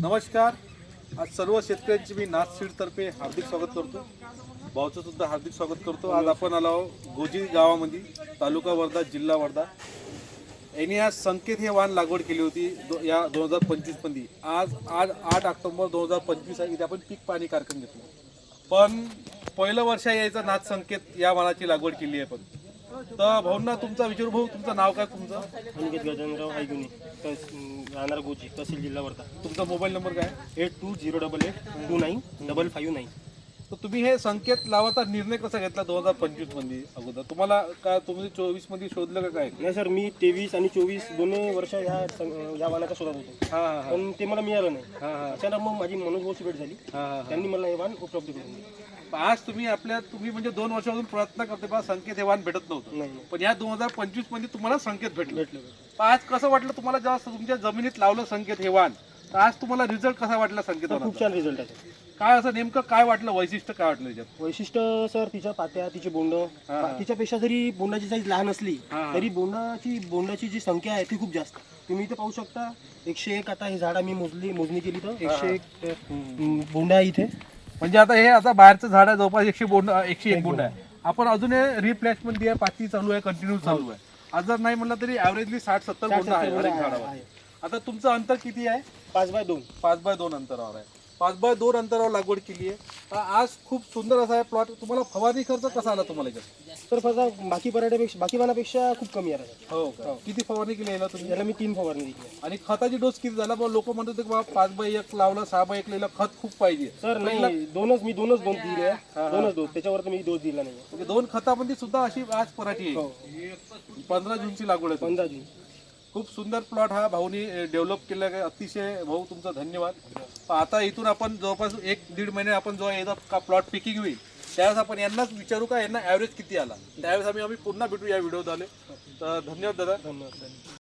नमस्कार. आज सर्व शेतकऱ्यांची मी नाथ हार्दिक स्वागत करतो. भाऊचं सुद्धा हार्दिक स्वागत करतो. आज आपण आलो आहोत गोजी गावामध्ये तालुका वर्धा जिल्हा वर्धा. यांनी आज संकेत हे वाहन लागवड केली होती दो- या दोन हजार पंचवीसमध्ये आज आज आठ ऑक्टोबर दोन हजार पंचवीस आहे. इथे आपण पीक पाणी कार्यक्रम घेतला. पण पहिलं वर्ष यायचा नाथ संकेत या वाहनाची लागवड केली आहे पण. तर भाऊंना तुमचा विचारू भाऊ तुमचं नाव काय तुमचं? अनिकेत गजाननराव हायगुनी तस राहणार गोची तहसील जिल्हा वर्धा. तुमचा मोबाईल नंबर काय? Eight two zero double eight two nine double five nine. तर तुम्ही हे संकेत लावाचा निर्णय कसा घेतला दोन हजार पंचवीसमध्ये अगोदर? तुम्हाला काय तुम्ही चोवीसमध्ये शोधलं का काय? नाही सर मी तेवीस आणि चोवीस दोन्ही वर्ष ह्या सं- या वाहनाचा शोधात होतो. हा हा पण ते मला मिळालं नाही. हा हा. अचानक मग माझी मनोभावची भेट झाली. हा हा त्यांनी मला हे वाहन उपलब्ध करून दिले. आज तुम्ही आपल्या तुम्ही म्हणजे दोन वर्षापासून प्रयत्न करते बा संकेत हे वाहन भेटत नव्हतं. नाही नाही. पण या दोन हजार पंचवीसमध्ये तुम्हाला संकेत भेटलं. भेटलं भेटलं. पण आज कसं वाटलं तुम्हाला जेव्हा तुमच्या जमिनीत लावलं संकेत हे वाहन तर आज तुम्हाला रिझल्ट कसा वाटला संकेत तर खूप छान रिझल्ट आहे. काय असं नेमकं काय वाटलं? वैशिष्ट्य काय वाटलं याच्यात? वैशिष्ट्य सर तिच्या पात्या तिचे बोंड. हा. तिच्यापेक्षा जरी बोंडाची साईज लहान असली हा. तरी बोंडाची बोंडाची जी संख्या आहे ती खूप जास्त. तुम्ही इथे पाहू शकता एकशे एक आता हे झाड आम्ही मोजली मोजणी केली तर. एकशे एक अं, बोंड आहे इथे. म्हणजे आता हे आता बाहेरचं झाड आहे जवळपास एकशे बोंड एकशे एक बोंड आहे. आपण अजून रिप्लेसमेंट आहे पाती चालू आहे कंटिन्यू चालू आहे. आज जर नाही म्हणलं तरी ॲव्हरेजली साठ सत्तर बोंड आहे बोंड हर एक आहे, झाडावर. आहे. आता तुमचं अंतर किती आहे? पाच बाय दोन. पाच बाय दोन अंतरावर आहे. पाच बाय दोन अंतरावर लागवड केली आहे. आज खूप सुंदर असा आहे प्लॉट तुम्हाला फवारणी खर्च कसा आला तुम्हाला याच्यात तर फक्त बाकी पराठ्यापेक्षा बाकी वाहनापेक्षा खूप कमी याच्यात. हो का? किती फवारणी केली याला तुम्ही? याला मी तीन फवारणी दिली. आणि खताची डोस किती झाला? पण लोक म्हणत होते की बाबा पाच बाय एक लावलं सहा बाय एक लिहिलं खत खूप पाहिजे. सर नाही दोनच मी दोनच दोन दिले. दोनच डोस त्याच्यावर मी डोस दिला नाही. म्हणजे दोन खतामध्ये सुद्धा अशी आज पराठी हो. आहे पंधरा जूनची लागवड आहे पंधरा जून. खूप सुंदर प्लॉट हा भाऊनी डेव्हलप केला. आहे अतिशय भाऊ तुमचा धन्यवाद. आता इथून आपण जवळपास एक दीड महिने आपण जो येतात का प्लॉट पिकिंग होईल. त्यावेळेस आपण यांनाच विचारू का यांना ॲव्हरेज किती आला? त्यावेळेस आम्ही आम्ही पुन्हा भेटू या व्हिडिओ झाले. तर धन्यवाद दादा. धन्यवाद.